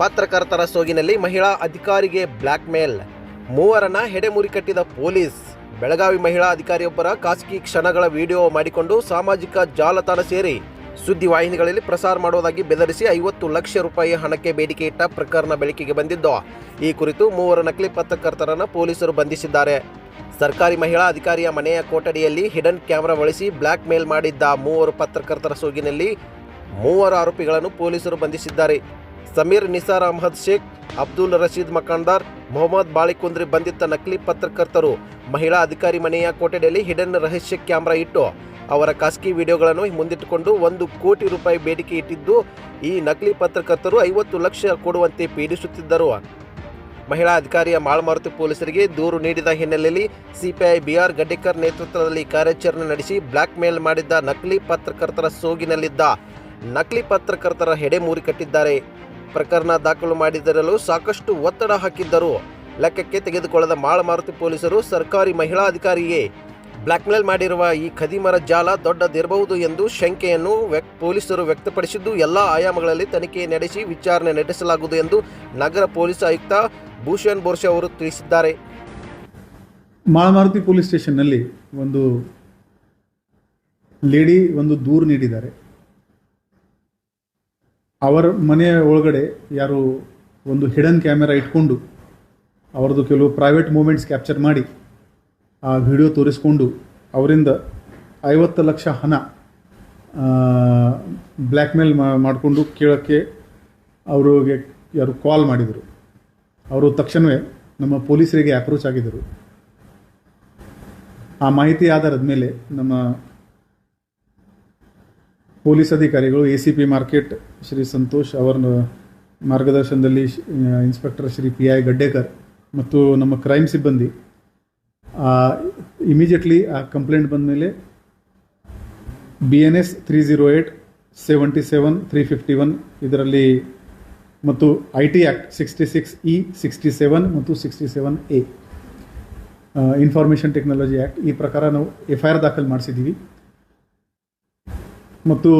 ಪತ್ರಕರ್ತರ ಸೋಗಿನಲ್ಲಿ ಮಹಿಳಾ ಅಧಿಕಾರಿಗೆ ಬ್ಲ್ಯಾಕ್ ಮೇಲ್ ಮೂವರನ್ನ ಹೆಡೆಮುರಿ ಕಟ್ಟಿದ ಪೊಲೀಸ್. ಬೆಳಗಾವಿ ಮಹಿಳಾ ಅಧಿಕಾರಿಯೊಬ್ಬರ ಖಾಸಗಿ ಕ್ಷಣಗಳ ವಿಡಿಯೋ ಮಾಡಿಕೊಂಡು ಸಾಮಾಜಿಕ ಜಾಲತಾಣ ಸೇರಿ ಸುದ್ದಿವಾಹಿನಿಗಳಲ್ಲಿ ಪ್ರಸಾರ ಮಾಡುವುದಾಗಿ ಬೆದರಿಸಿ ಐವತ್ತು ಲಕ್ಷ ರೂಪಾಯಿ ಹಣಕ್ಕೆ ಬೇಡಿಕೆ ಇಟ್ಟ ಪ್ರಕರಣ ಬೆಳಕಿಗೆ ಬಂದಿದ್ದು, ಈ ಕುರಿತು ಮೂವರು ನಕಲಿ ಪತ್ರಕರ್ತರನ್ನು ಪೊಲೀಸರು ಬಂಧಿಸಿದ್ದಾರೆ. ಸರ್ಕಾರಿ ಮಹಿಳಾ ಅಧಿಕಾರಿಯ ಮನೆಯ ಕೊಠಡಿಯಲ್ಲಿ ಹಿಡನ್ ಕ್ಯಾಮೆರಾ ಬಳಸಿ ಬ್ಲ್ಯಾಕ್ ಮೇಲ್ ಮಾಡಿದ್ದ ಮೂವರು ಪತ್ರಕರ್ತರ ಸೋಗಿನಲ್ಲಿ ಮೂವರು ಆರೋಪಿಗಳನ್ನು ಪೊಲೀಸರು ಬಂಧಿಸಿದ್ದಾರೆ. ಸಮೀರ್ ನಿಸಾರ್ ಅಹಮದ್ ಶೇಖ್, ಅಬ್ದುಲ್ ರಶೀದ್ ಮಕಾಂದಾರ್, ಮೊಹಮ್ಮದ್ ಬಾಳಿಕುಂದ್ರಿ ಬಂಧಿತ ನಕಲಿ ಪತ್ರಕರ್ತರು. ಮಹಿಳಾ ಅಧಿಕಾರಿ ಮನೆಯ ಕೊಠಡಿಯಲ್ಲಿ ಹಿಡನ್ ರಹಸ್ಯ ಕ್ಯಾಮ್ರಾ ಇಟ್ಟು ಅವರ ಖಾಸಗಿ ವಿಡಿಯೋಗಳನ್ನು ಮುಂದಿಟ್ಟುಕೊಂಡು ಒಂದು ಕೋಟಿ ರೂಪಾಯಿ ಬೇಡಿಕೆ ಇಟ್ಟಿದ್ದು, ಈ ನಕಲಿ ಪತ್ರಕರ್ತರು ಐವತ್ತು ಲಕ್ಷ ಕೊಡುವಂತೆ ಪೀಡಿಸುತ್ತಿದ್ದರು. ಮಹಿಳಾ ಅಧಿಕಾರಿಯ ಮಾಳಮಾರುತಿ ಪೊಲೀಸರಿಗೆ ದೂರು ನೀಡಿದ ಹಿನ್ನೆಲೆಯಲ್ಲಿ ಸಿಪಿಐ ಬಿಆರ್ ಗಡ್ಡೇಕರ್ ನೇತೃತ್ವದಲ್ಲಿ ಕಾರ್ಯಾಚರಣೆ ನಡೆಸಿ ಬ್ಲ್ಯಾಕ್ ಮೇಲ್ ಮಾಡಿದ್ದ ನಕಲಿ ಪತ್ರಕರ್ತರ ಸೋಗಿನಲ್ಲಿದ್ದ ನಕಲಿ ಪತ್ರಕರ್ತರ ಹೆಡೆಮೂರಿ ಕಟ್ಟಿದ್ದಾರೆ. ಪ್ರಕರಣ ದಾಖಲು ಮಾಡಿದರಲು ಸಾಕಷ್ಟು ಒತ್ತಡ ಹಾಕಿದ್ದರು. ಲೆಕ್ಕಕ್ಕೆ ತೆಗೆದುಕೊಳ್ಳದ ಮಾಳಮಾರುತಿ ಪೊಲೀಸರು ಸರ್ಕಾರಿ ಮಹಿಳಾ ಅಧಿಕಾರಿಗೆ ಬ್ಲ್ಯಾಕ್ಮೇಲ್ ಮಾಡಿರುವ ಈ ಖದೀಮರ ಜಾಲ ದೊಡ್ಡದಿರಬಹುದು ಎಂದು ಶಂಕೆಯನ್ನು ಪೊಲೀಸರು ವ್ಯಕ್ತಪಡಿಸಿದ್ದು, ಎಲ್ಲ ಆಯಾಮಗಳಲ್ಲಿ ತನಿಖೆ ನಡೆಸಿ ವಿಚಾರಣೆ ನಡೆಸಲಾಗುವುದು ಎಂದು ನಗರ ಪೊಲೀಸ್ ಆಯುಕ್ತ ಭೂಷಣ್ ಬೋರ್ಷೆ ಅವರು ತಿಳಿಸಿದ್ದಾರೆ. ಮಾಳಮಾರುತಿ ಪೊಲೀಸ್ ಸ್ಟೇಷನ್ನಲ್ಲಿ ಒಂದು ಲೇಡಿ ಒಂದು ದೂರು ನೀಡಿದ್ದಾರೆ. ಅವರ ಮನೆಯ ಒಳಗಡೆ ಯಾರು ಒಂದು ಹಿಡನ್ ಕ್ಯಾಮೆರಾ ಇಟ್ಕೊಂಡು ಅವರದು ಕೆಲವು ಪ್ರೈವೇಟ್ ಮೂಮೆಂಟ್ಸ್ ಕ್ಯಾಪ್ಚರ್ ಮಾಡಿ ಆ ವಿಡಿಯೋ ತೋರಿಸ್ಕೊಂಡು ಅವರಿಂದ ಐವತ್ತು ಲಕ್ಷ ಹಣ ಬ್ಲ್ಯಾಕ್ ಮೇಲ್ ಮಾಡಿಕೊಂಡು ಕೇಳೋಕ್ಕೆ ಅವರಿಗೆ ಯಾರು ಕಾಲ್ ಮಾಡಿದರು. ಅವರು ತಕ್ಷಣವೇ ನಮ್ಮ ಪೊಲೀಸರಿಗೆ ಅಪ್ರೋಚ್ ಆಗಿದ್ದರು. ಆ ಮಾಹಿತಿ ಆಧಾರದ ಮೇಲೆ ನಮ್ಮ ಪೊಲೀಸ್ ಅಧಿಕಾರಿಗಳು A C P market Shri Santosh ಅವರ ಮಾರ್ಗದರ್ಶನದಲ್ಲಿ inspector Shri P I Gaddekar ಮತ್ತು ನಮ್ಮ ಕ್ರೈಮ್ ಸಿಬ್ಬಂದಿ ಇಮಿಡಿಯೇಟ್ಲಿ ಆ ಕಂಪ್ಲೇಂಟ್ ಬಂದ ಮೇಲೆ B N S three zero eight seventy seven three fifty one ಇದರಲ್ಲಿ ಮತ್ತು I T act sixty six E sixty seven ಮತ್ತು sixty seven A information technology act ಈ ಪ್ರಕಾರ ನಾವು ಎಫ್ ಐ ಆರ್ ದಾಖಲು ಮಾಡಿಸಿದ್ದೀವಿ. ಮತ್ತು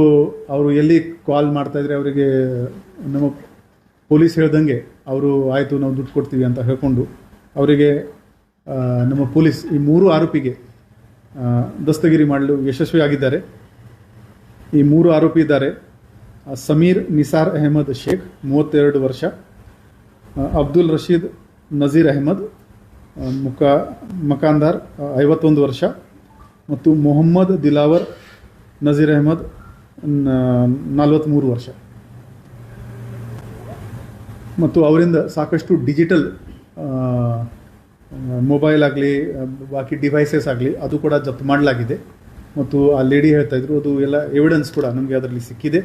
ಅವರು ಎಲ್ಲಿ ಕಾಲ್ ಮಾಡ್ತಾಯಿದ್ರೆ ಅವರಿಗೆ ನಮ್ಮ ಪೊಲೀಸ್ ಹೇಳ್ದಂಗೆ ಅವರು ಆಯಿತು, ನಾವು ದುಡ್ಡು ಕೊಡ್ತೀವಿ ಅಂತ ಹೇಳ್ಕೊಂಡು ಅವರಿಗೆ ನಮ್ಮ ಪೊಲೀಸ್ ಈ ಮೂರು ಆರೋಪಿಗೆ ದಸ್ತಗಿರಿ ಮಾಡಲು ಯಶಸ್ವಿಯಾಗಿದ್ದಾರೆ ಈ ಮೂರು ಆರೋಪಿ ಇದ್ದಾರೆ ಸಮೀರ್ ನಿಸಾರ್ ಅಹಮದ್ ಶೇಖ್, ಮೂವತ್ತೆರಡು ವರ್ಷ ಅಬ್ದುಲ್ ರಶೀದ್ ನಜೀರ್ ಅಹಮದ್ ಮುಖ ಮುಕ, ಮಕಾಂದಾರ್, ಐವತ್ತೊಂದು ವರ್ಷ ಮತ್ತು ಮೊಹಮ್ಮದ್ ದಿಲಾವರ್ ನಜೀರ್ ಅಹಮದ್ ನಲವತ್ತ್ಮೂರು ವರ್ಷ. ಮತ್ತು ಅವರಿಂದ ಸಾಕಷ್ಟು ಡಿಜಿಟಲ್ ಮೊಬೈಲ್ ಆಗಲಿ, ಬಾಕಿ ಡಿವೈಸಸ್ ಆಗಲಿ, ಅದು ಕೂಡ ಜಪ್ತು ಮಾಡಲಾಗಿದೆ. ಮತ್ತು ಆ ಲೇಡಿ ಹೇಳ್ತಾ ಇದ್ರು, ಅದು ಎಲ್ಲ ಎವಿಡೆನ್ಸ್ ಕೂಡ ನಮಗೆ ಅದರಲ್ಲಿ ಸಿಕ್ಕಿದೆ.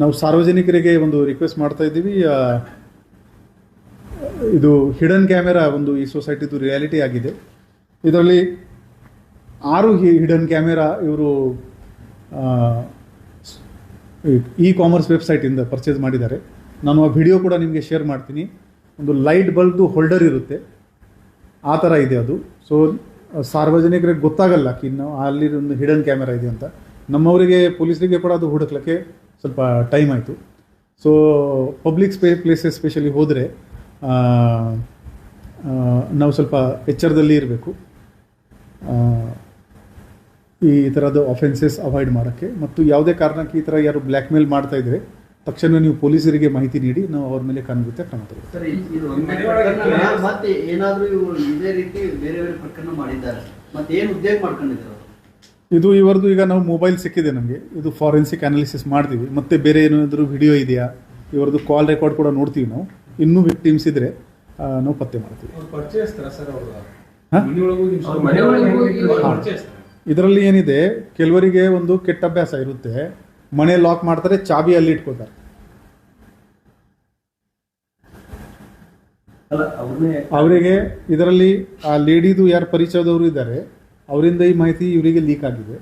ನಾವು ಸಾರ್ವಜನಿಕರಿಗೆ ಒಂದು ರಿಕ್ವೆಸ್ಟ್ ಮಾಡ್ತಾ ಇದ್ದೀವಿ ಇದು ಹಿಡನ್ ಕ್ಯಾಮೆರಾ ಒಂದು ಈ ಸೊಸೈಟಿದು ರಿಯಾಲಿಟಿ ಆಗಿದೆ. ಇದರಲ್ಲಿ ಆರು ಹಿಡನ್ ಕ್ಯಾಮೆರಾ ಇವರು ಇ ಕಾಮರ್ಸ್ ವೆಬ್ಸೈಟಿಂದ ಪರ್ಚೇಸ್ ಮಾಡಿದ್ದಾರೆ. ನಾನು ಆ ವಿಡಿಯೋ ಕೂಡ ನಿಮಗೆ ಶೇರ್ ಮಾಡ್ತೀನಿ. ಒಂದು ಲೈಟ್ ಬಲ್ಬ್ದು ಹೋಲ್ಡರ್ ಇರುತ್ತೆ. ಆ ಥರ ಇದೆ ಅದು. ಸೊ ಸಾರ್ವಜನಿಕರಿಗೆ ಗೊತ್ತಾಗಲ್ಲ ಕಿ ಅಲ್ಲಿ ಒಂದು ಹಿಡನ್ ಕ್ಯಾಮೆರಾ ಇದೆ ಅಂತ. ನಮ್ಮವರಿಗೆ, ಪೊಲೀಸರಿಗೆ ಕೂಡ ಅದು ಹುಡುಕ್ಲಿಕ್ಕೆ ಸ್ವಲ್ಪ ಟೈಮ್ ಆಯಿತು. ಸೊ ಪಬ್ಲಿಕ್ ಸ್ಪೇ ಪ್ಲೇಸಸ್ ಸ್ಪೆಷಲಿ ಹೋದರೆ ನಾವು ಸ್ವಲ್ಪ ಎಚ್ಚರದಲ್ಲಿ ಇರಬೇಕು. ಈ ಥರದ ಅಫೆನ್ಸಸ್ ಅವಾಯ್ಡ್ ಮಾಡೋಕ್ಕೆ. ಮತ್ತು ಯಾವುದೇ ಕಾರಣಕ್ಕೆ ಈ ಥರ ಯಾರು ಬ್ಲ್ಯಾಕ್ ಮೇಲ್ ಮಾಡ್ತಾ ಇದ್ರೆ ತಕ್ಷಣ ನೀವು ಪೊಲೀಸರಿಗೆ ಮಾಹಿತಿ ನೀಡಿ ನಾವು ಅವ್ರ ಮೇಲೆ ಕಾನೂನು ಕ್ರಮ ತಗೊಳ್ತೀವಿ ಸರ್ ಇದು ಇವರದ್ದು ಒಂದೇ ಮತ್ತೆ ಏನಾದ್ರೂ ಇದೇ ರೀತಿ ಬೇರೆ ಬೇರೆ ಪ್ರಕರಣ ಮಾಡಿದ್ದಾರೆ. ಮತ್ತೆ ಏನು ಉದ್ಯೋಗ ಮಾಡ್ಕೊಂಡಿದ್ರು ಅವರು? ಇದು ಇವರದು ಈಗ ನಾವು ಮೊಬೈಲ್ ಸಿಕ್ಕಿದೆ ನಮಗೆ. ಇದು ಫಾರೆನ್ಸಿಕ್ ಅನಾಲಿಸಿಸ್ ಮಾಡ್ತೀವಿ. ಮತ್ತೆ ಬೇರೆ ಏನಾದರೂ ವಿಡಿಯೋ ಇದೆಯಾ? ಇವರದ್ದು ಕಾಲ್ ರೆಕಾರ್ಡ್ ಕೂಡ ನೋಡ್ತೀವಿ ನಾವು. ಇನ್ನೂ ವಿಕ್ಟಿಮ್ಸ್ ಇದ್ರೆ ನಾವು ಪತ್ತೆ ಮಾಡ್ತೀವಿ. ಇದರಲ್ಲಿ ಏನಿದೆ ಕೆಲವರಿಗೆ ಒಂದು ಕೆಟ್ಟ ಅಭ್ಯಾಸ ಇರುತ್ತೆ. ಮನೆ ಲಾಕ್ ಮಾಡ್ತಾರೆ ಚಾಬಿ ಅಲ್ಲಿ ಇಟ್ಕೋತಾರೆ. ಅವರಿಗೆ ಇದರಲ್ಲಿ ಆ ಲೇಡಿದು ಯಾರು ಪರಿಚಯದವರು ಇದ್ದಾರೆ ಅವರಿಂದ ಈ ಮಾಹಿತಿ ಇವರಿಗೆ ಲೀಕ್ ಆಗಿದೆ.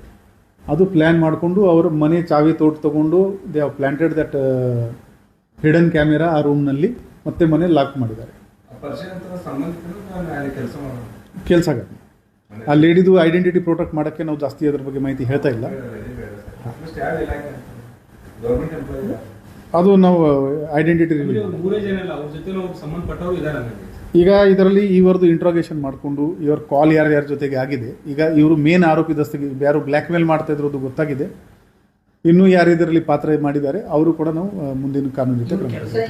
ಅದು ಪ್ಲ್ಯಾನ್ ಮಾಡಿಕೊಂಡು ಅವ್ರ ಮನೆ ಚಾವಿ ತೋಟ ತಗೊಂಡು they have planted that hidden camera ಆ ರೂಮ್ನಲ್ಲಿ ಮತ್ತೆ ಮನೆ ಲಾಕ್ ಮಾಡಿದ್ದಾರೆ. ಕೆಲಸ ಆಗತ್ತೆ. ಆ ಲೇಡಿದು ಐಡೆಂಟಿಟಿ ಪ್ರೊಟೆಕ್ಟ್ ಮಾಡೋಕ್ಕೆ ನಾವು ಜಾಸ್ತಿ ಅದ್ರ ಬಗ್ಗೆ ಮಾಹಿತಿ ಹೇಳ್ತಾ ಇಲ್ಲ. ಅದು ನಾವು ಐಡೆಂಟಿಟಿ ಈಗ ಇದರಲ್ಲಿ ಇವರದು ಇಂಟ್ರಾಗೇಷನ್ ಮಾಡಿಕೊಂಡು ಇವರ ಕಾಲ್ ಯಾರು ಯಾರ ಜೊತೆಗೆ ಆಗಿದೆ ಈಗ ಇವರು ಮೇನ್ ಆರೋಪಿ ದಸ್ತಿಗೆ ಯಾರು ಬ್ಲ್ಯಾಕ್ ಮೇಲ್ ಮಾಡ್ತಾ ಇದ್ರದ್ದು ಗೊತ್ತಾಗಿದೆ. ಇನ್ನೂ ಯಾರು ಇದರಲ್ಲಿ ಪಾತ್ರ ಮಾಡಿದ್ದಾರೆ ಅವರು ಕೂಡ ನಾವು ಮುಂದಿನ ಕಾನೂನು ಜೊತೆ.